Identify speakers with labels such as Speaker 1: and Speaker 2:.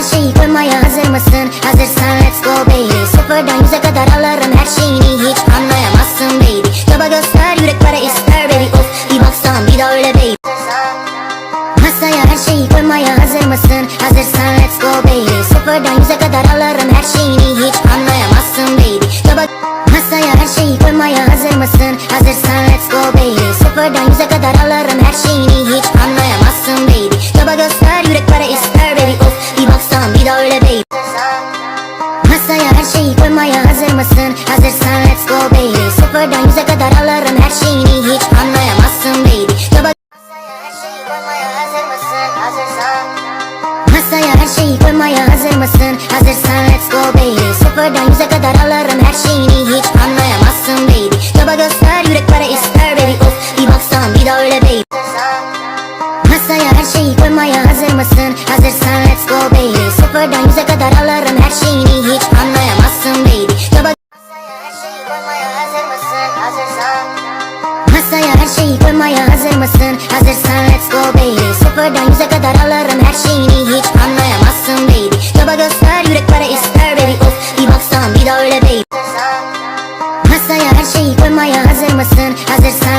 Speaker 1: her şeyi koymaya hazır mısın? Hazırsan let's go baby. Sıfırdan yüze kadar alırım her şeyini. Hiç anlayamazsın baby. Çaba göster yürek para ister baby. Of bir baksan bir de öyle baby. Masaya her şeyi koymaya hazır mısın? Hazırsan let's go baby. Sıfırdan yüze kadar alırım her şeyini. Hiç anlayamazsın baby. Çaba Masaya her şeyi koymaya hazır mısın? Hazırsan let's go baby. Sıfırdan yüze kadar alırım Çaba göster yürek para ister baby Of bir baksan bir de öyle baby Masaya her şeyi koymaya hazır mısın? Hazırsan let's go baby. Sıfırdan yüze kadar alırım her şeyini. Hiç anlayamazsın baby. Masaya her şeyi koymaya hazır mısın? Hazırsan. Masaya her şeyi koymaya hazır mısın? Hazırsan let's go baby. Sıfırdan yüze kadar alırım her şeyini her şeyi koymaya hazır mısın? Hazırsan let's go baby Sıfırdan yüze kadar alırım her şeyini Hiç anlayamazsın baby Çaba Masaya her şeyi koymaya hazır mısın? Hazırsan Masaya her şeyi koymaya hazır mısın? Hazırsan let's go baby Sıfırdan yüze kadar alırım her şeyini Hiç anlayamazsın baby Çaba göster yürek para ister baby Of bir baksan bir de öyle baby Masaya her şeyi koymaya hazır mısın? Hazırsan